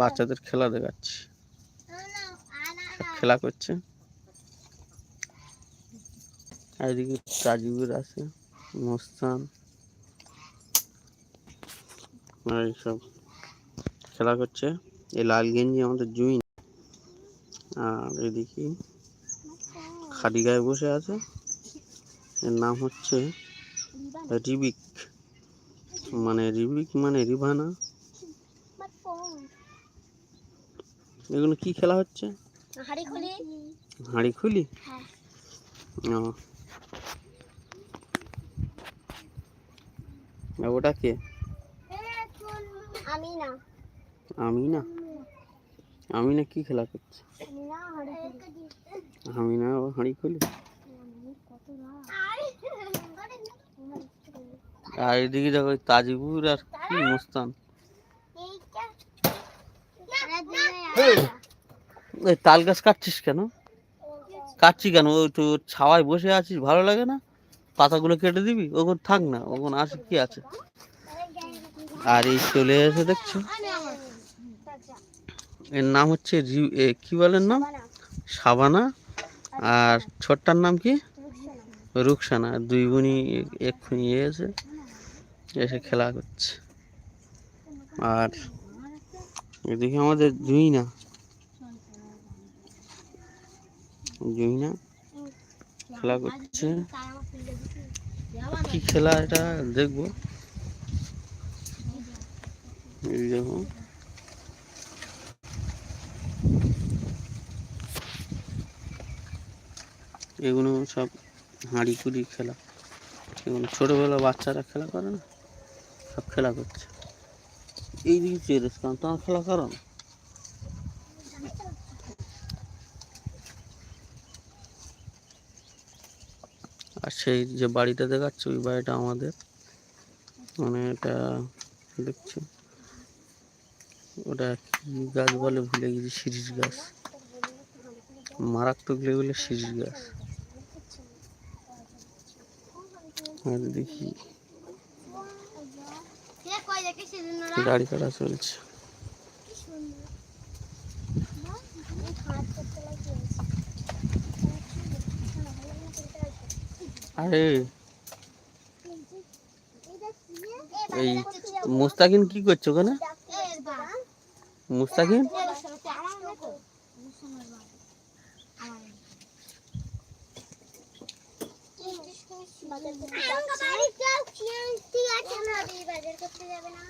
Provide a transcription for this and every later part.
বাচ্চাদের খেলা দেখাচ্ছি। খেলা করছে। এদিকে তাজিবুর আছে, মোস্তান। এইসব খেলা করছে। এই লাল গেঞ্জি আমাদের জুই আর এদিকে খাদি গায়ে বসে আছে। এর নাম হচ্ছে রিবিক। মানে রিবিক মানে রিভানা। এগুলো কি খেলা হচ্ছে? হাড়ি খুলি হাঁড়ি খুলি হ্যাঁ। ও। ওটা কে? আমি না আমি না আমি না কি খেলা করছি? আমি না আবার হাঁড়ি খুলি আর এদিকে দেখো ওই তাজিবুর আর কি মুস্তান। ওই তাল গাছ কাটছিস কেন? কাটছি কেন? ওই তো ছাওয়ায় বসে আছিস, ভালো লাগে না? পাতাগুলো কেটে দিবি? ওখান থাক না ওখানে আসে, কি আছে? আর এই চলে এসে দেখছ? এর নাম হচ্ছে কি বলেন নাম? সাবানা। আর ছোট্টার নাম কি? রুকসানা। দুই বোনই এক্ষুনি এসে এসে খেলা করছে। আর এদিকে আমাদের জুই না। জুই না? খেলা করছে। কি খেলা এটা? দেখব। দেখো। এগুলো সব হাঁড়ি কুড়ি খেলা। এগুলো ছোটোবেলা বাচ্চারা খেলা করে না? সব খেলা করছে। এই দিকে চেয়ে কারণ তোমার খেলা করো না আর সেই যে বাড়িটা দেখাচ্ছে, ওই বাড়িটা আমাদের। মানে এটা দেখছি। ওটা কি গাছ বলে ভুলে গেছি শিরিষ গাছ। মারাত্মক লেভেলের শিরিষ গাছ। আর দেখি। গাড়ি কাটা চলছে। আরে এই মুস্তাকিন কি করছ ওখানে? মুস্তাকিন? বাজার করতে যাবে না।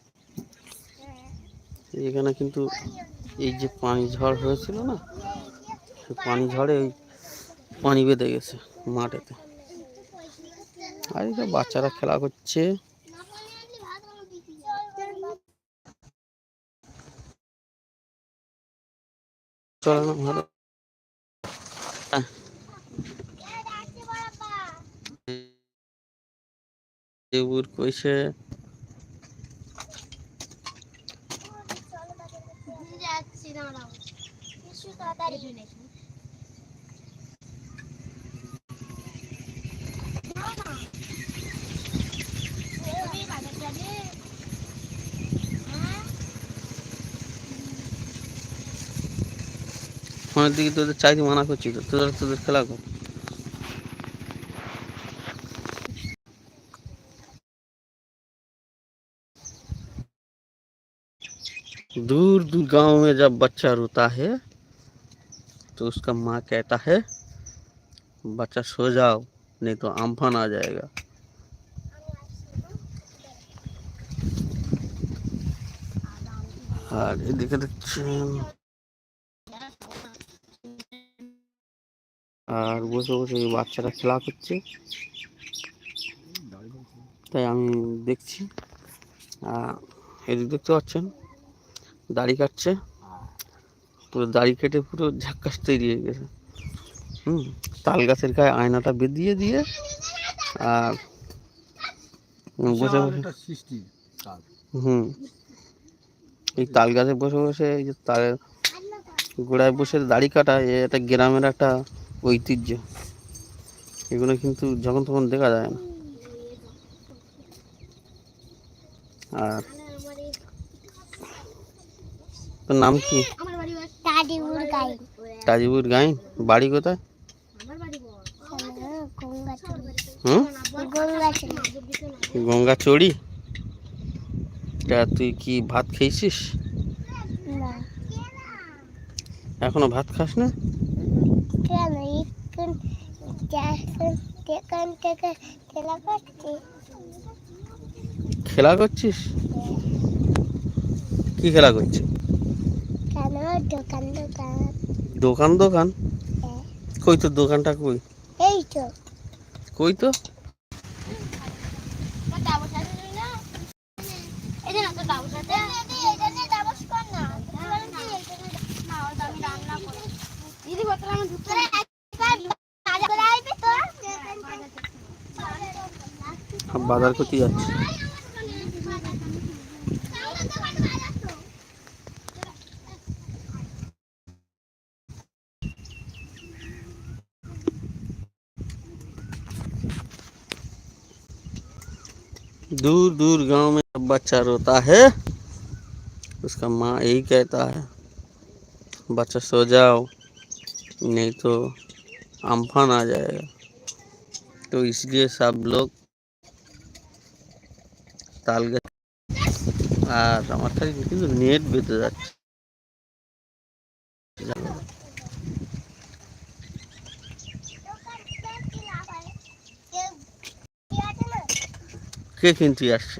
এখানে কিন্তু এই যে পানি ঝড় হয়েছিল না, সেই পানি ঝড়ে ওই পানি বেঁধে গেছে মাঠেতে। আর এই বাচ্চারা খেলা করছে। চলে না, ভালো। কইছে। কিছু তাড়াতাড়ি বাজার যাবে হ্যাঁ ফোনের দিকে তোদের চাইতে মানা করছি তো তোদের তোদের খেলা কর दूर दूर गांव में जब बच्चा रोता है तो उसका माँ कहता है बच्चा सो जाओ नहीं तो अम्फान आ जाएगा আর এদিকে দেখছেন আর বসে বসে এই বাচ্চারা খেলা করছে তাই আমি দেখছি আর এদিকে দেখতে পাচ্ছেন দাড়ি কাটছে পুরো দাড়ি কেটে পুরো ঝাক্কাস তৈরি হয়ে গেছে। হুম তাল গাছের গায়ে আয়নাটা বেঁধিয়ে দিয়ে আর বসে বসে হুম এই তাল গাছে বসে বসে এই যে তালের গোড়ায় বসে দাড়ি কাটা এ একটা গ্রামের একটা ঐতিহ্য। এগুলো কিন্তু যখন তখন দেখা যায় না। আর তোর নাম কি? টাডিউর গাই? গাইন বাড়ি কোথায় হুম? গঙ্গা চড়ি তা তুই কি ভাত খেয়েছিস? এখনও ভাত খাস না? খেলা করছিস? কি খেলা করছিস? কেন দোকান দোকান। দোকান দোকান? হ্যাঁ। কই তো দোকানটা কই? এই তো। কই তো? বাজার করতে যাচ্ছি। दूर दूर गांव में जब बच्चा रोता है उसका माँ यही कहता है बच्चा सो जाओ नहीं तो अम्फान आ जाएगा तो इसलिए सब लोग তাল গাছ আর আমার কাছে কিন্তু নেট বেঁধে যাচ্ছে কে কিনতে আসছে?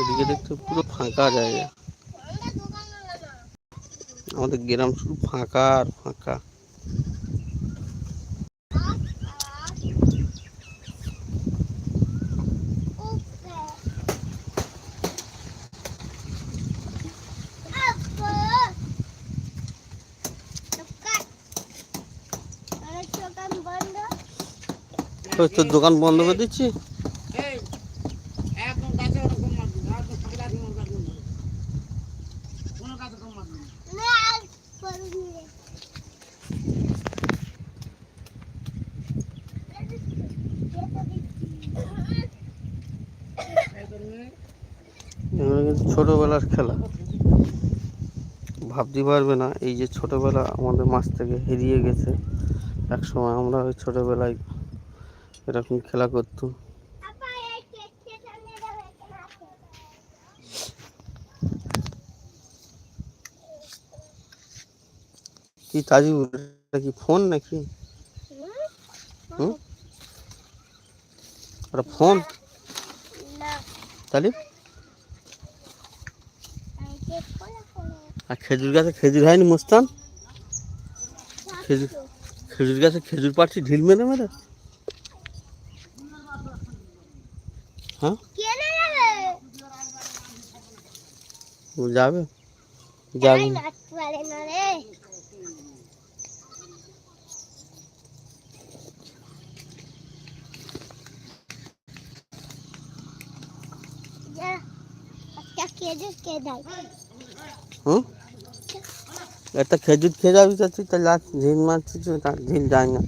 এদিকে দেখতে পুরো ফাঁকা জায়গা। আমাদের গ্রাম শুধু ফাঁকা আর ফাঁকা ওই তোর দোকান বন্ধ করে দিচ্ছি একদম গাছে ওরকম মারবি না, একদম ফাঁকা রাখবি, মনে রাখবি না। কোনো গাছে কম মারবি না। এই তো নিয়ে এগুলো কিন্তু ছোটোবেলার খেলা। ভাবতে পারবে না এই যে ছোটোবেলা আমাদের মাছ থেকে হারিয়ে গেছে। এক সময় আমরা ওই ছোটোবেলায় এরকম খেলা করতাম কি তাজিবুর, এটা কি ফোন নাকি? হুম? ওটা ফোন? তাহলে আর খেজুর গাছে খেজুর হয়নি মুস্তান? খেজুর খেজুর গাছে খেজুর পাচ্ছি ঢিল মেরে মেরে? হ্যাঁ ও যাবে যাবে না। হুম একটা খেজুর খেয়ে যাবি তো তুই তাহলে আর ঝিল মারছিস না ঝিল যায় না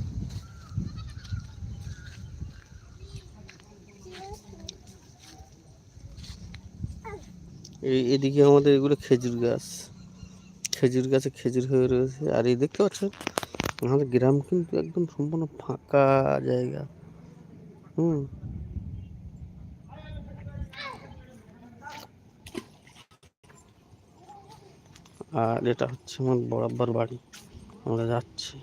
এই এদিকে আমাদের এগুলো খেজুর গাছ। খেজুর গাছে খেজুর হয়ে রয়েছে। আর এই দেখতে পাচ্ছেন, আমাদের গ্রাম কিন্তু একদম সম্পূর্ণ ফাঁকা জায়গা। হুম। আর এটা হচ্ছে আমার বরাবর বাড়ি। আমরা যাচ্ছি।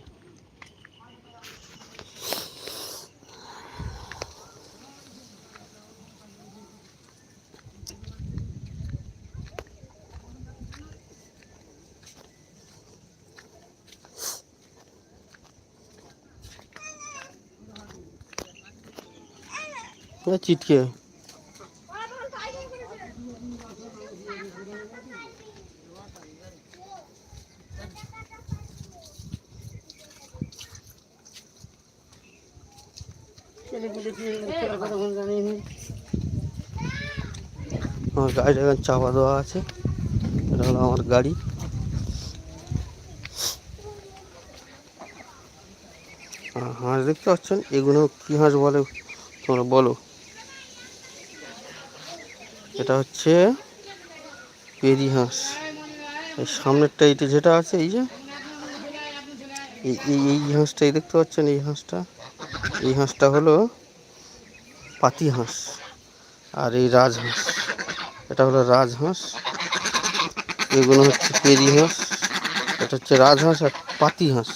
চিটকে। আমার গাড়িটা এখন চাপা দেওয়া আছে। এটা হলো আমার গাড়ি। হাঁস দেখতে পাচ্ছেন? এগুলো কী হাঁস বলে? তোমরা বলো। এটা হচ্ছে পেরি হাঁস। এই সামনেরটা এইটা যেটা আছে, এই যে, এই এই এই হাঁসটাই দেখতে পাচ্ছেন, এই হাঁসটা। এই হাঁসটা হলো পাতি হাঁস আর এই রাজহাঁস এটা হলো রাজহাঁস এগুলো হচ্ছে পেরি হাঁস। এটা হচ্ছে রাজহাঁস আর পাতি হাঁস।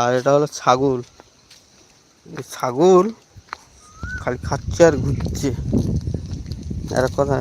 আর এটা হলো ছাগল। ছাগল খালি খাচ্ছে আর ঘুরছে। আর কথা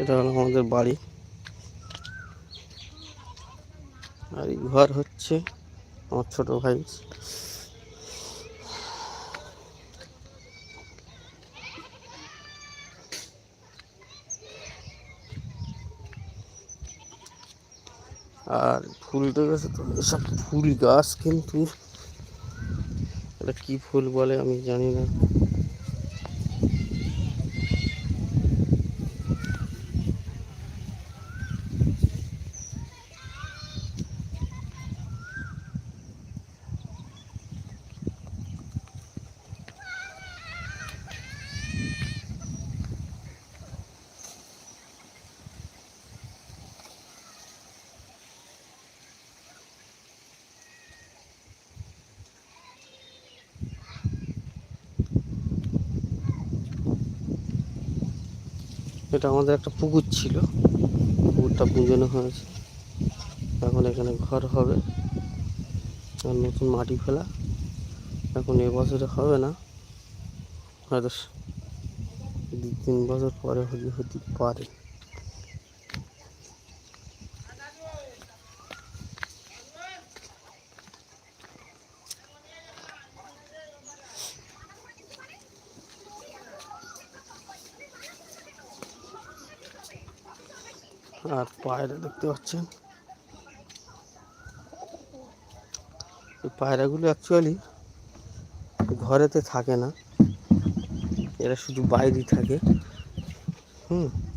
এটা হলো আমাদের বাড়ি। আর এই ঘর হচ্ছে আমার ছোট ভাই। আর ফুল দেখেছে তো সব ফুল গাছ কিন্তু। এটা কি ফুল বলে আমি জানি না। এটা আমাদের একটা পুকুর ছিল। পুকুরটা পুজোনো হয়েছে। এখন এখানে ঘর হবে। আর নতুন মাটি ফেলা। এখন এবছরে হবে না। হয়তো দু তিন বছর পরে হতে পারে। আর পায়রা দেখতে পাচ্ছেন। এই পায়রাগুলো অ্যাকচুয়ালি ঘরেতে থাকে না। এরা শুধু বাইরেই থাকে। হুম।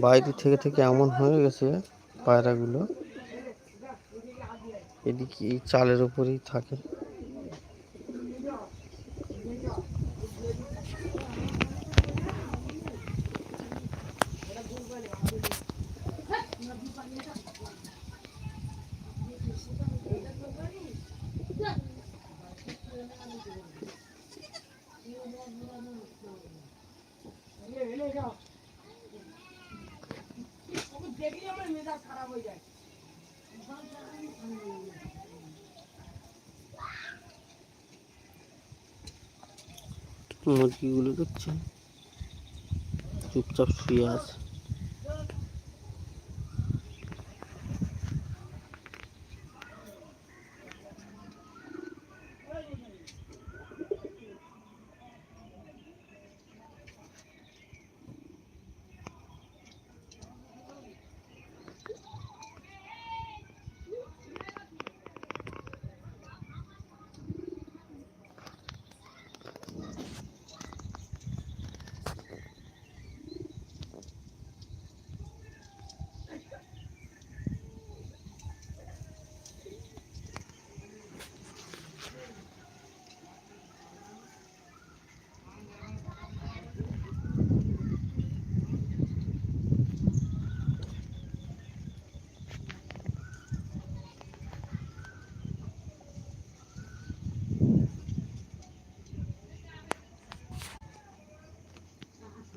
বাইরে থেকে থেকে এমন হয়ে গেছে পায়রাগুলো। এদিকে চালের উপরেই থাকে। মুরগিগুলো দেখছেন চুপচাপ শুয়ে আছে